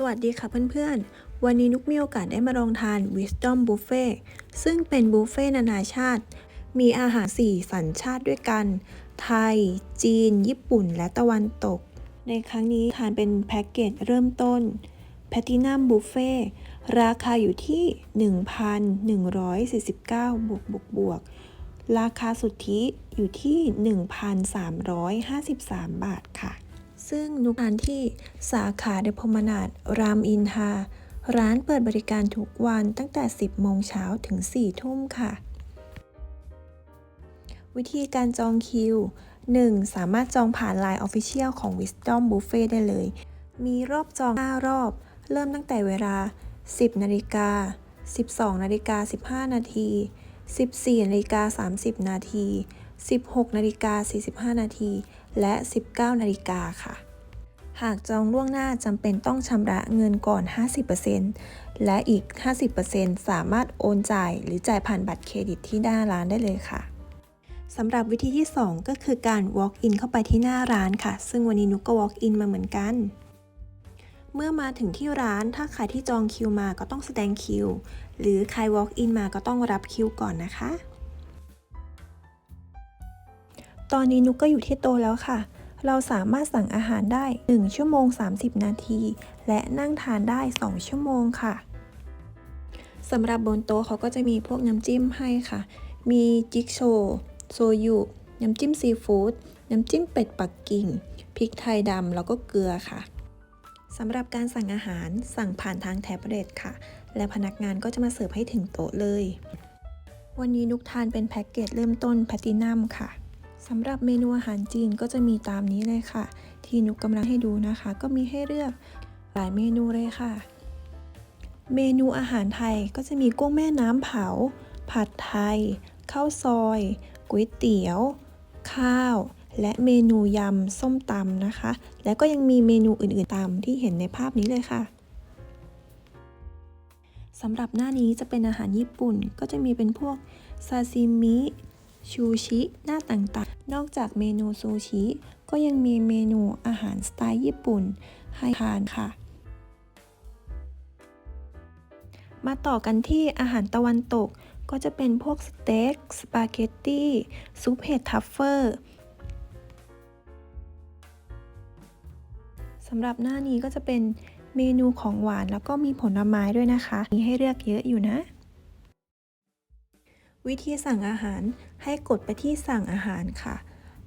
สวัสดีค่ะเพื่อนๆ วันนี้นุกมีโอกาสได้มาลองทาน Wisdom Buffet ซึ่งเป็นบุฟเฟ่นานาชาติ มีอาหาร 4 สัญชาติด้วยกัน ไทย จีน ญี่ปุ่น และตะวันตก ในครั้งนี้ทานเป็นแพ็กเกจเริ่มต้น Platinum Buffet ราคาอยู่ที่ 1,149 บวกบวกบวก ราคาสุทธิอยู่ที่ 1,353 บาทค่ะ ซึ่งนุกทานที่สาขาเดพมนาดรามอินทราร้านเปิดบริการทุกวันตั้งแต่ 10 โมงเช้าถึง 4 ทุ่มค่ะ วิธีการจองคิว 1. สามารถจองผ่าน Line Official ของ Wisdom Buffet ได้เลย มีรอบจอง 5 รอบ เริ่มตั้งแต่เวลา 10 นาฬิกา 12 นาฬิกา 15 นาที 14 นาฬิกา 30 นาที 16 นาฬิกา 45 นาที และ 19 นาฬิกาค่ะ หากจองล่วงหน้าจำเป็นต้องชำระเงินก่อน 50%และอีก 50%สามารถโอนจ่ายหรือจ่ายผ่านบัตรเครดิตที่หน้าร้านได้เลยค่ะสำหรับวิธีที่ 2 ก็คือการ walk in เข้าไปที่หน้าร้านค่ะ ซึ่งวันนี้นุกก็ walk in มาเหมือนกัน เมื่อมาถึงที่ร้านถ้าใครที่จองคิวมาก็ต้องแสดงคิว หรือใคร walk in มาก็ต้องรับคิวก่อนนะคะ ตอนนี้นุกก็อยู่ที่โตแล้วค่ะ เราสามารถสั่งอาหารได้ 1 ชั่วโมง 30 นาที และนั่งทานได้ 2 ชั่วโมงค่ะสำหรับบนโต๊ะเขาก็จะมีพวกน้ำจิ้มให้ค่ะ มีจิกโชว์โซยุ น้ำจิ้มซีฟู้ด น้ำจิ้มเป็ดปักกิ่ง พริกไทยดำแล้วก็เกลือค่ะสำหรับการสั่งอาหารสั่งผ่านทางแท็บเล็ตค่ะ และพนักงานก็จะมาเสิร์ฟให้ถึงโต๊ะเลย วันนี้นุกทานเป็นแพ็กเกจเริ่มต้นแพลตินัมค่ะ สำหรับเมนูอาหารจีนก็จะมีตามนี้เลยค่ะ ที่นุกกำลังให้ดูนะคะ ก็มีให้เลือกหลายเมนูเลยค่ะ เมนูอาหารไทยก็จะมีกุ้งแม่น้ำเผา ผัดไทย ข้าวซอยก๋วยเตี๋ยว ข้าว และเมนูยำส้มตำนะคะ และก็ยังมีเมนูอื่นๆตามที่เห็นในภาพนี้เลยค่ะสำหรับหน้านี้จะเป็นอาหารญี่ปุ่น ก็จะมีเป็นพวกซาซิมิ ชูชิหน้าต่างๆ นอกจากเมนูซูชิ ก็ยังมีเมนูอาหารสไตล์ญี่ปุ่น ให้ทานค่ะ มาต่อกันที่อาหารตะวันตก ก็จะเป็นพวกสเต็ก สปาเกตตี้ ซุปเห็ดทัฟเฟอร์สำหรับหน้านี้ก็จะเป็นเมนูของหวานแล้วก็มีผลไม้ด้วยนะคะ มีให้เลือกเยอะอยู่นะ วิธีสั่งอาหารให้กดไปที่สั่งอาหารค่ะ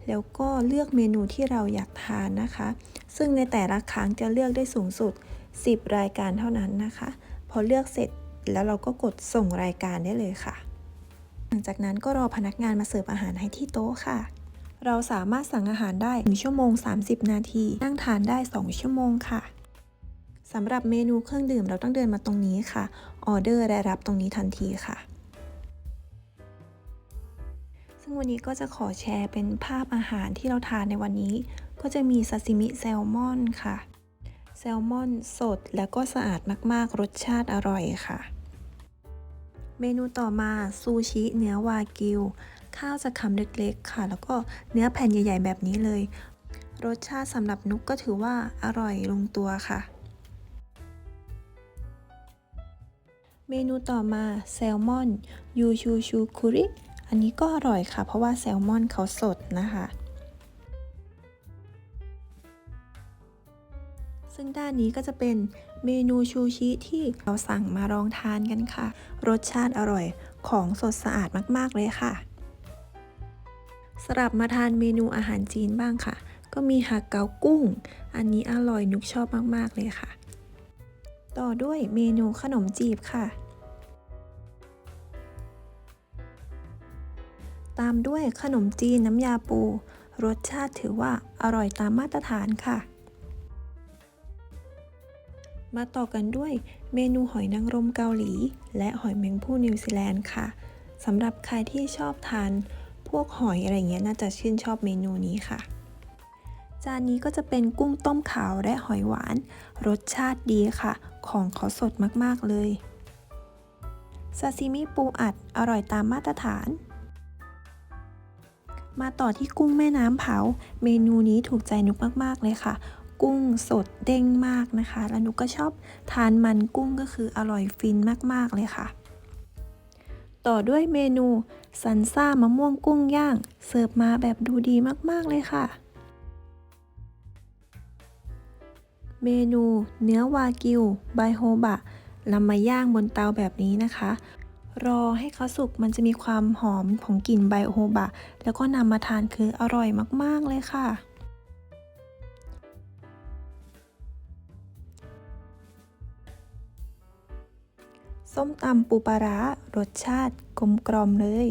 แล้วก็เลือกเมนูที่เราอยากทานนะคะ ซึ่งในแต่ละครั้งจะเลือกได้สูงสุด 10 รายการเท่านั้นนะคะ พอเลือกเสร็จแล้วเราก็กดส่งรายการได้เลยค่ะ หลังจากนั้นก็รอพนักงานมาเสิร์ฟอาหารให้ที่โต๊ะค่ะ เราสามารถสั่งอาหารได้ 1 ชั่วโมง 30 นาที นั่งทานได้ 2 ชั่วโมงค่ะสำหรับเมนูเครื่องดื่มเราต้องเดินมาตรงนี้ค่ะ ออเดอร์และรับตรงนี้ทันทีค่ะ ซึ่งวันนี้ก็จะขอแชร์เป็นภาพอาหารที่เราทานในวันนี้ ก็จะมีซาซิมิแซลมอนค่ะ แซลมอนสดแล้วก็สะอาดมากๆ รสชาติอร่อยค่ะ เมนูต่อมาซูชิเนื้อวากิว ข้าวจะคำเล็กๆค่ะ แล้วก็เนื้อแผ่นใหญ่ๆแบบนี้เลย รสชาติสำหรับนุกก็ถือว่าอร่อยลงตัวค่ะเมนูต่อมาแซลมอน ยูชูชูคุริ อันนี้ก็อร่อยค่ะ เพราะว่าแซลมอนเขาสดนะคะ ซึ่งด้านนี้ก็จะเป็นเมนูชูชิที่เราสั่งมาลองทานกันค่ะ รสชาติอร่อยของสดสะอาดมาก ๆ เลยค่ะสลับมาทานเมนูอาหารจีนบ้างค่ะ ก็มีหักเกากุ้ง อันนี้อร่อยนุกชอบมาก ๆ เลยค่ะ ต่อด้วยเมนูขนมจีบค่ะ ตามด้วยขนมจีนน้ำยาปู รสชาติถือว่าอร่อยตามมาตรฐานค่ะ มาต่อกันด้วยเมนูหอยนางรมเกาหลี และหอยแมงผู้นิวซีแลนด์ค่ะสำหรับใครที่ชอบทานพวกหอยอะไรเงี้ยน่าจะชื่นชอบเมนูนี้ค่ะ จานนี้ก็จะเป็นกุ้งต้มขาวและหอยหวาน รสชาติดีค่ะ ของเขาสดมากๆเลยซาซิมิปูอัดอร่อยตามมาตรฐาน มาต่อที่กุ้งแม่น้ำเผา เมนูนี้ถูกใจนุกมากๆเลยค่ะ กุ้งสดเด้งมากนะคะ แล้วนุกก็ชอบทานมันกุ้งก็คืออร่อยฟินมากๆเลยค่ะ ต่อด้วยเมนูซันซ่ามะม่วงกุ้งย่าง เสิร์ฟมาแบบดูดีมากๆเลยค่ะ เมนูเนื้อวากิว ไบโฮบะนำมาย่างบนเตาแบบนี้นะคะ รอให้เขาสุกมันจะมีความหอมของกลิ่นไบโฮบะ แล้วก็นำมาทานคืออร่อยมาก ๆ เลยค่ะ ส้มตำปูปลาร้ารสชาติกลมกล่อมเลย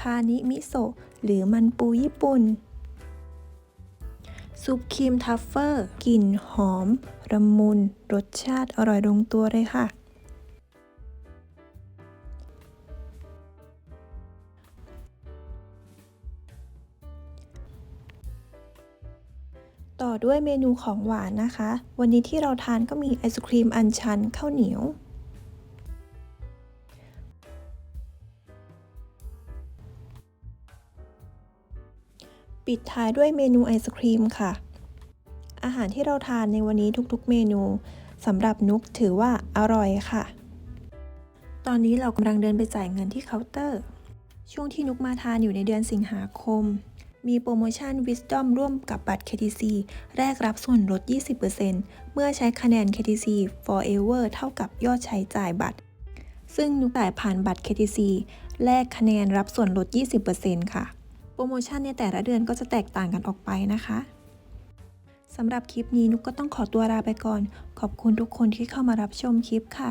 คานิมิโซะหรือมันปูญี่ปุ่น ซุปครีมทัฟเฟอร์กลิ่นหอมละมุน รสชาติอร่อยลงตัวเลยค่ะ ต่อด้วยเมนูของหวานนะคะ วันนี้ที่เราทานก็มีไอศครีมอัญชันข้าวเหนียว ปิดท้ายด้วยเมนูไอศครีมค่ะ อาหารที่เราทานในวันนี้ทุกๆ เมนูสำหรับนุกถือว่าอร่อยค่ะ ตอนนี้เรากำลังเดินไปจ่ายเงินที่เคาน์เตอร์ ช่วงที่นุกมาทานอยู่ในเดือนสิงหาคม มีโปรโมชั่น Wisdom ร่วมกับบัตร KTC แรกรับส่วนลด 20%เมื่อใช้คะแนน KTC Forever เท่ากับยอดใช้จ่ายบัตร ซึ่งนุกจ่ายผ่านบัตร KTC แลกคะแนนรับส่วนลด 20%ค่ะ รโมชั่นในแต่ละเดือนก็จะแตกต่างกันออกไปนะคะสำหรับคลิปนี้นุกก็ต้องขอตัวลาไปก่อน ขอบคุณทุกคนที่เข้ามารับชมคลิปค่ะ